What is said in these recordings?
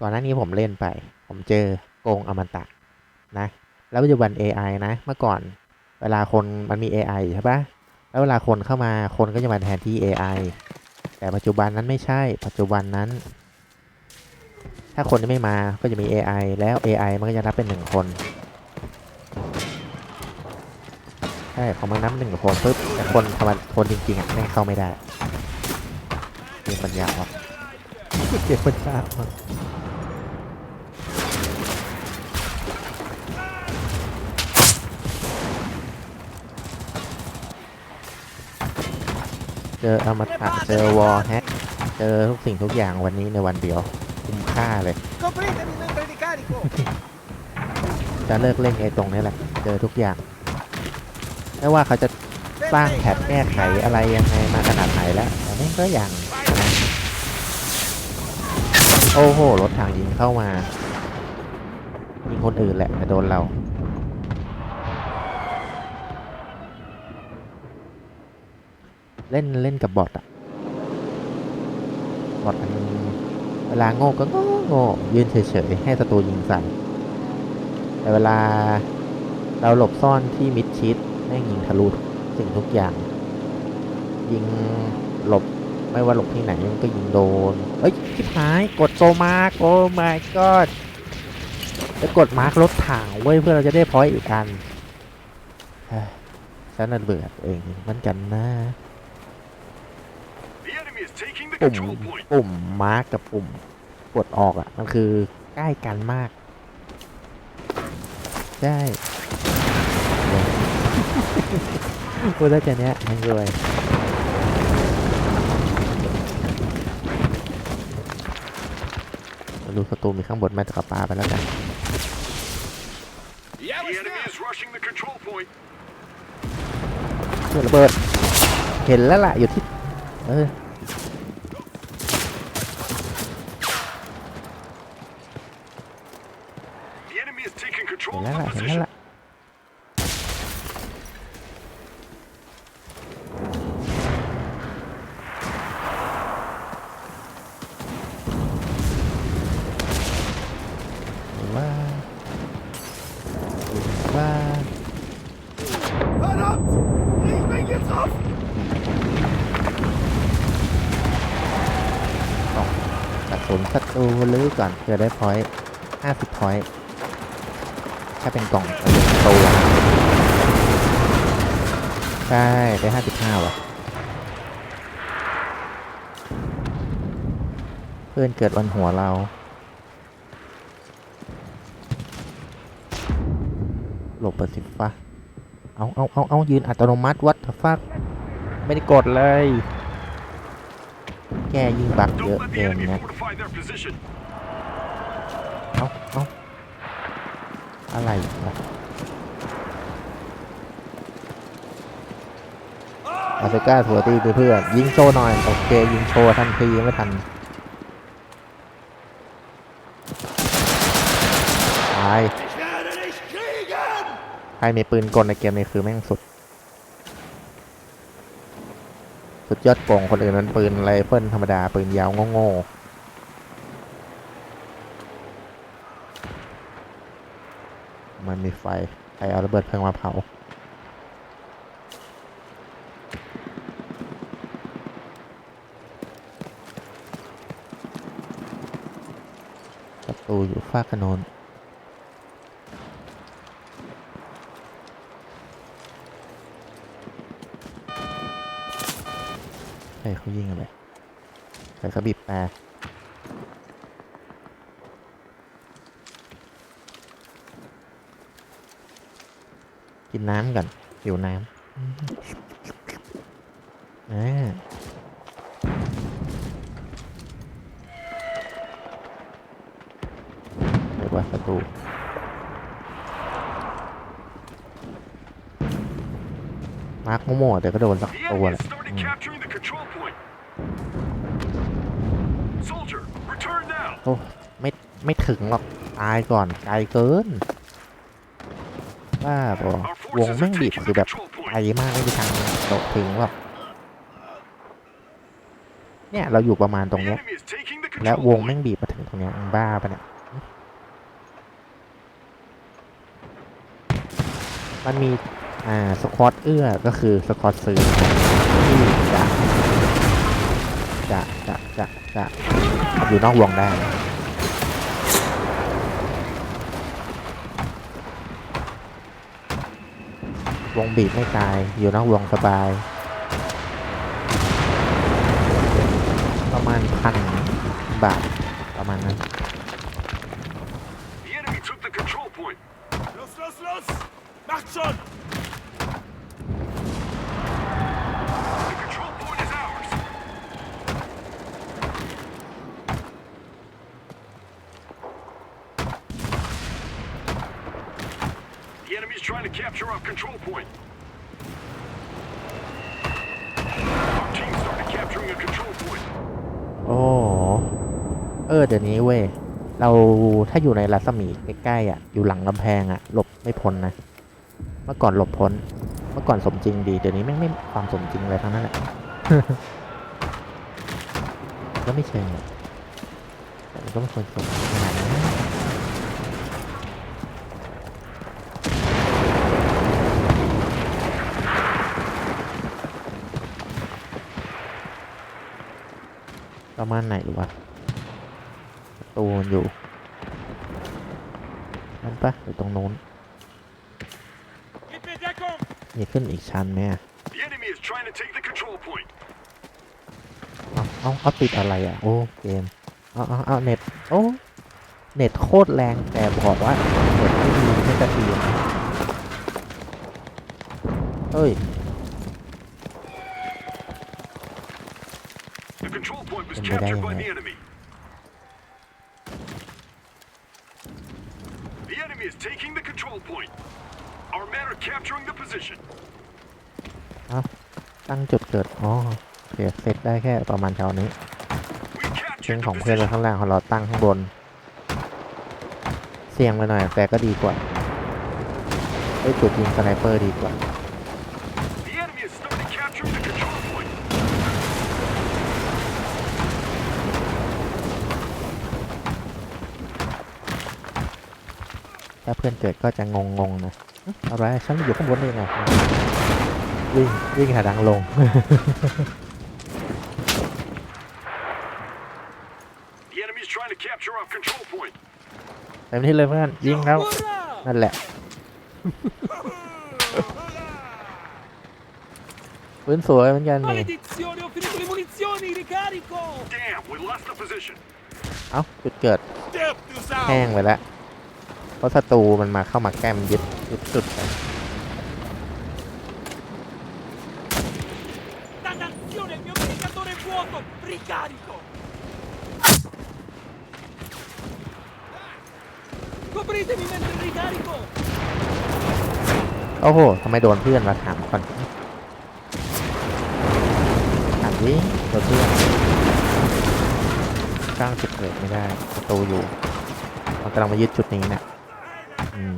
ก่อนหน้านี้ผมเล่นไป ผมเจอโกงอมตะนะ แล้วปัจจุบัน AI นะ เมื่อก่อนเวลาคนมันมี AI ใช่ปะแล้วเวลาคนเข้ามาคนก็จะมาแทนที่ AI แต่ปัจจุบันนั้นไม่ใช่ ปัจจุบันนั้น ถ้าคนที่ไม่มาก็จะมี AI แล้ว AI มันก็จะนับเป็นหนึ่งคนใช่ของมันนับหนึ่งคนปุ๊บแต่คนธรรมดาคนจริงๆอะแม่งเข้าไม่ได้เกมปัญญาอ่อนเกมปัญญาอ่อ เจออมตะเจอวอลแฮกเจอทุกสิ่งทุกอย่างวันนี้ในวันเดียว คุ้มค่าเลย Complete mi mente di carico! จะเลิกเล่นไอ้ตรงนี้แหละ เจอทุกอย่างไม่ว่าเขาจะสร้างแพทแก้ไขอะไรยังไงมาขนาดไหนแล้วแต่แม่งก็ยังนะโอ้โห รถถังยิงเข้ามายิงคนอื่นแหละแต่โดนเรา เล่นเล่นกับบอทอะบอทมันเวลาโง่ก็โง่โง่ยืนเฉยๆให้ศัตรูยิงใส่แต่เวลาเราหลบซ่อนที่มิดชิดแม่งยิงทะลุสิ่งทุกอย่าง ยิงหลบไม่ว่าหลบที่ไหนมันก็ยิงโดน เอ้ยชิบหายกดโซมาโอ้ my god จะกดมาร์กรถถังเว้ยเพื่อเราจะได้พอยอีกอันเฮ้ยฉันน่ะเบื่อเองมันกันนะ The enemy is taking the ปุ่ม control point. ปุ่มมาร์กกับปุ่มกดออกอะ มันคือใกล้กันมาก ใช่พูดได้แค่เนี้ยทั้งเลยมาดูศัตรูมีข้างบนแม่ตะกบปลาไปแล้วกัน The enemy is rushing the control point. เพื่อระเบิด เห็นแล้วล่ะ อยู่ที่ เออ The enemy is taking เห็น control แล้ว of ล่ะ the เห็นแล้ว position. ล่ะ หรือว่าหรือว่า Verdammt! Ich bin getroffen! ก ระสุนศัตรูลื้อก่อนเพื่อได้พอยต์ห้าสิบพอยต์ถ้าเป็นกล่องเป็นตัวใช่ได้ห้าสิบห้าว่ะ เพื่อนเกิดวันหัวเรา หลบปิดสิบปะเอาเอาเอาเอายืนอัตโนมัติวัดฟักไม่ได้กดเลย แกยิงบักเยอะเก the ม enemy เนี้ย fortify their position. เอาเอาอะไรวะอาเซก้าถัวตีเพื่อนยิงโชว์หน่อยโอเคยิงโชว์ทันทีไม่ทันตายใครมีปืนกลในเกมนี้คือแม่งสุด สุด ยอดโกงคนอื่นมันปืนไรเฟิลธรรมดา ปืนยาวโง่ๆมันมีไฟใครเอาระเบิดเพลิงมาเผาตูอยู่ฝ้ากขนน ครเขายิงอะไรใครเขาบีบแต่กินน้ำก่อนหิวน้ำอ่าเรียกว่าประตูมาร์กโม่ๆแต่ก็โดนสักตัวแหละ has started อืม capturing the control point. Soldier, return now. โอ้ไม่ไม่ถึงหรอกตายก่อนไกลเกินว่าบอ Our วง forces แม่ง are บีบ taking คือ the แบบ control ไกล point. มากไม่มีทางโดดถึงหรอกเนี่ยเราอยู่ประมาณตรง The เนี้ย enemy is taking the และ control วง point. แม่งบีบมาถึงตรงเนี้ยมึงบ้าปะเนี่ยมันมี อ่าสควอตเอื้อก็คือสควอตซื้อที่จะจะจะจะจะอยู่นอกวงได้วงบีบไม่ตาย อยู่นอกวงสบาย ประมาณพันบาท ประมาณนั้น enemy took the control point. Los, los, los! Macht schon! The control point is ours. The enemy's trying to capture our control point. Our team started capturing a control point. โอ้เออเดี๋ยวนี้เว้ยเราถ้าอยู่ในรัศมีใกล้ๆอะ อยู่หลังกำแพงอะ หลบไม่พ้นนะ เมื่อก่อนหลบพ้น เมื่อก่อนสมจริงดี เดี๋ยวนี้แม่งไม่ความสมจริงเลยทั้งนั้นแหละ ก็ไม่เชิงอะแต่มันก็ไม่ควรสมขนาดนั้น ประมาณไหนหรือวะประตูมันอยู่นั่นปะหรือตรงนู้น Gib mir Deckung! มีขึ้นอีกชั้นไหมอะ The enemy is trying to take the control point. เอาเอาเอาติดอะไรอะ โอ้ เกม เอาเอาเอาเน็ต โอ้ เน็ตโคตรแรงแต่บอกว่าเน็ตไม่ดีไม่กระเทียมเฮ้ย The control point was Then did I captured by in the it? enemy. The enemy is taking the control point. Our men are capturing the position. ตั้งจุดเกิด อ๋อโอเคเซตได้แค่ประมาณเท่านี้ We เชิง captured ข the องเพื่อนไว้ position. ข้างล่างของเราตั้งข้างบน เสี่ยงไปหน่อยแต่ก็ดีกว่าไอ้ยจุดยิงสไนเปอร์ดีกว่า The enemy has started capturing the control point. ถ้าเพื่อนเกิดก็จะงงๆนะเอ๊ะอะไรฉันอยู่ข้างบนได้ยังไงวิ่งวิ่งหาทางลง The enemy is trying to capture our control point. เต็มที่เลยเพื่อนยิงแล้วนั่นแหละ ปืนสวยเหมือนกันนี่ Maledizione, ho finito le munizioni, ricarico! Damn, we lost the position. เอ้าจุดเกิด Stirb, du แห้ง Sau! ไปแล้วเพ ราะศัตรูมันมาเข้ามาแก้มยึดยึดจุดไปโอ้โหทำไมโดนเพื่อนมาถามก่อนถามดิโดนเพื่อนสร้างจุดเกิดไม่ได้ประตูอยู่มันกำลังมายึดจุดนี้นะ อืม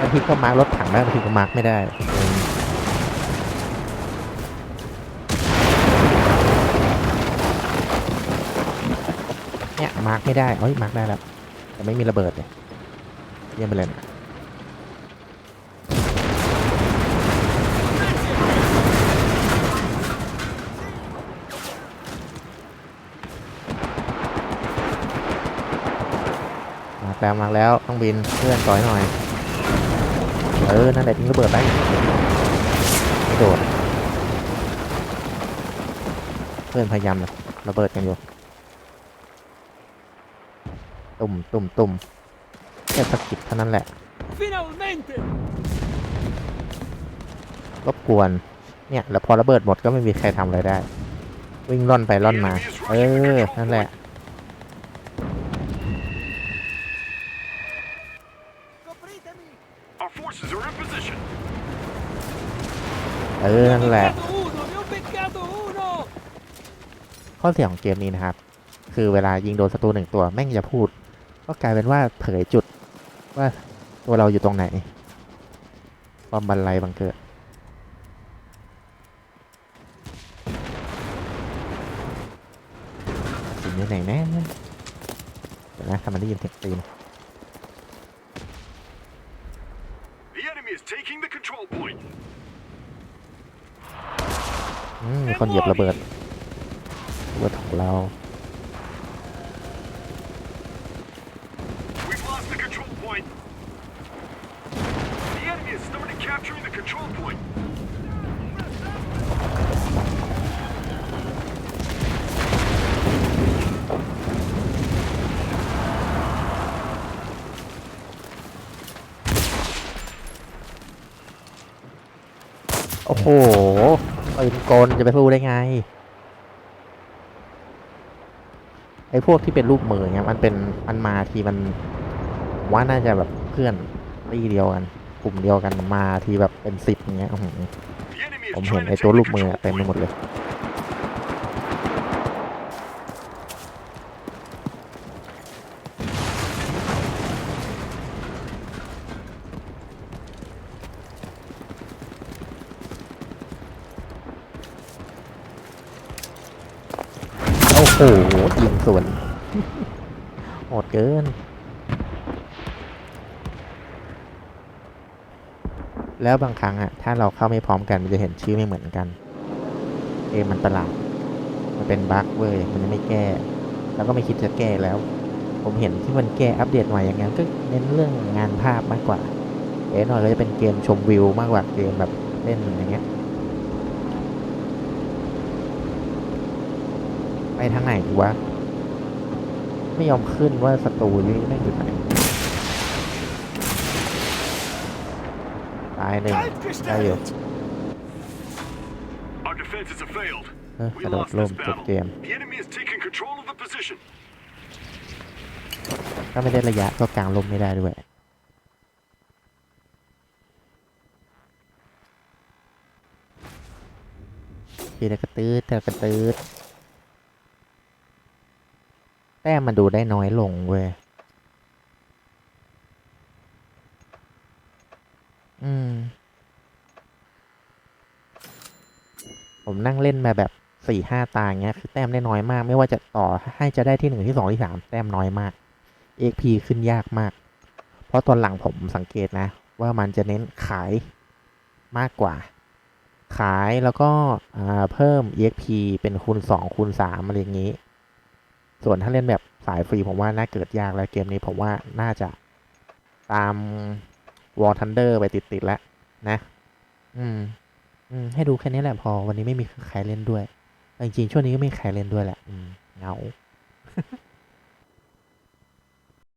บางทีก็มาร์กรถถังได้บางทีก็มาร์กไม่ได้เออเนี่ยมาร์กไม่ได้เอ้ยมาร์กได้แล้ว ไม่มีระเบิดเลยเยี่ยมไปเลยนะมาแล้วมาแล้วต้องบินเพื่อนต่อยหน่อย เออ นั่นแหละทิ้งระเบิดไปไม่โดด เพื่อนพยายามระเบิดกันอยู่ ตุ่มตุ่มตุ่มแค่สะกิดเท่านั้นแหละ Finalmente! รบกวน เนี่ย แล้วพอระเบิดหมดก็ไม่มีใครทำอะไรได้ วิ่งล่อนไปล่อนมา เออ นั่นแหละ Copritemi! Our forces are in position. เออ นั่นแหละ Beccato uno, ne ho beccato uno! ข้อเสียของเกมนี้นะครับ คือเวลายิงโดนศัตรูหนึ่งตัวแม่งจะพูด ก็กลายเป็นว่าเผยจุดว่าตัวเราอยู่ตรงไหนความบันไลบังเกิดสิ่งนี้ไหนแน่เดี๋ยวนะทำไมันได้ยินเสียงตีน The enemy is taking the control point. อืมมีคนเหยียบระเบิดระเบิดของเรา โอ้โหปืนกลจะไปสู้ได้ไง ไอ้พวกที่เป็นรูปมือเนี่ยมันเป็นมันมาทีมันว่าน่าจะแบบเพื่อนตีเดียวกัน กลุ่มเดียวกันมาทีแบบเป็นสิบอย่างเงี้ยผมเห็นไอ้ตัวรูปมือเต็มไปหมดเลย โอ้โหยิงสวนโหดเกิน แล้วบางครั้งอะถ้าเราเข้าไม่พร้อมกันมันจะเห็นชื่อไม่เหมือนกันเกมมันประหลาดมันเป็นบั๊กเว้ยมันไม่แก้ แล้วก็ไม่คิดจะแก้แล้ว ผมเห็นที่มันแก้อัปเดตใหม่อย่างงั้นก็เน้นเรื่องงานภาพมากกว่าเอ๋หน่อยก็จะเป็นเกมชมวิวมากกว่าเกมแบบเล่นอย่างเงี้ย ไป ทางไหนดีวะ ไม่ยอมขึ้นว่าศัตรูนี่แม่งอยู่ไหนตายหนึ่งได้อยู่ Our defenses have failed. เออก We ระโดด lost ล่ม this จบ battle. เกม The enemy is taking control of the position. ถ้าไม่ได้ระยะก็กลางลมไม่ได้ด้วยทีละกระตืดทีละกระตืด แต้มมันดูได้น้อยลงเว้ย อืม ผมนั่งเล่นมาแบบสี่ห้าตาเงี้ย คือแต้มได้น้อยมาก ไม่ว่าจะต่อให้จะได้ที่หนึ่งที่สองที่สามแต้มน้อยมาก XP ขึ้นยากมาก เพราะตอนหลังผมสังเกตนะ ว่ามันจะเน้นขายมากกว่า ขายแล้วก็เพิ่ม EXP เป็นคูณ2คูณ3อะไรอย่างนี้ ส่วนถ้าเล่นแบบสายฟรีผมว่าน่าเกิดยากแล้วเกมนี้ผมว่าน่าจะตาม War Thunder ไปติดๆแล้วนะ อืม อืม ให้ดูแค่นี้แหละพอ วันนี้ไม่มีใครเล่นด้วย จริงๆช่วงนี้ก็ไม่มีใครเล่นด้วยแหละ อืม เงา